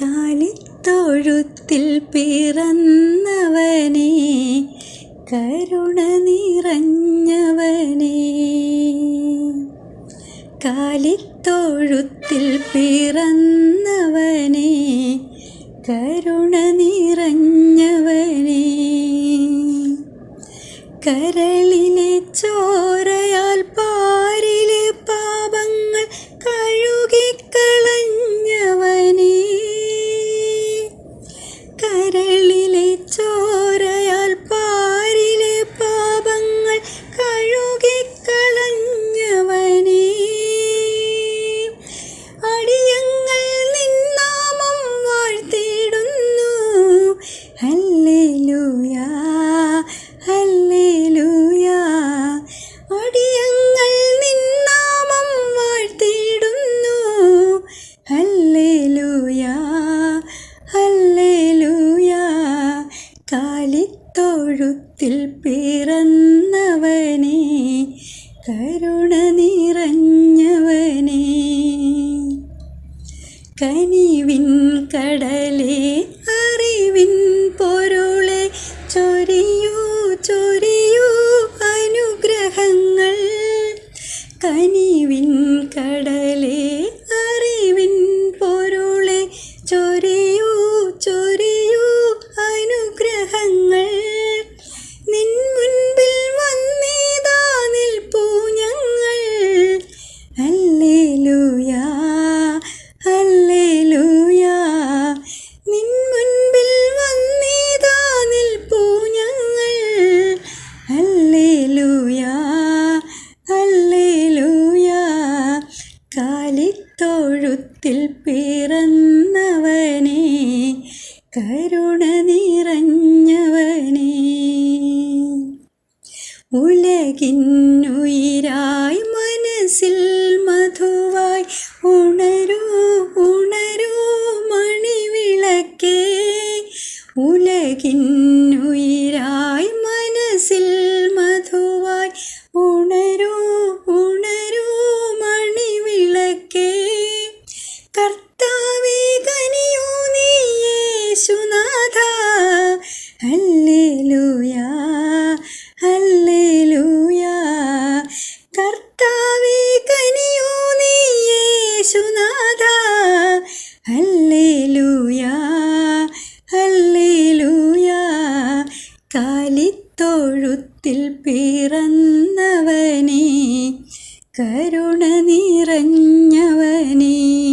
കാലിത്തൊഴുത്തിൽ പിറന്നവനെ കരുണ നിറഞ്ഞവനെ. കാലിത്തൊഴുത്തിൽ പിറന്നവനെ കരുണ നിറഞ്ഞവനെ. കരളിലെ ചോരയാൽ ഹല്ലേലൂയാ. അടിയങ്ങൾ നിന്നാമം വാഴ്ത്തിയിടുന്നു. ഹല്ലേലൂയാ ഹല്ലേലൂയ. കാലിത്തൊഴുത്തിൽ പിറന്നവനെ കരുണ നിറഞ്ഞവനെ. കനിവിൻ കടലേ കനിവിൻ കടലേ അറിവിൻ പൊരുളെ ചൊരിയൂ ചൊരിയൂ അനുഗ്രഹങ്ങൾ. നിൻ മുൻപിൽ വന്നീതാ നിൽപ്പൂ ഞങ്ങൾ. അല്ലേ ഹല്ലേലൂയാ ത്തിൽ പിറന്നവനെ കരുണ നിറഞ്ഞവനെ. ഉലകിന്നുയിരായി മനസ്സിൽ ഗാഥ ഹല്ലേലൂയ ഹല്ലേലൂയ. കർത്താവേ കനിയോ നീ യേശുനാഥ. ഹല്ലേലൂയ ഹല്ലേലൂയ. കാലിത്തൊഴുത്തിൽ പിറന്നവനേ കരുണ നിറഞ്ഞവനേ.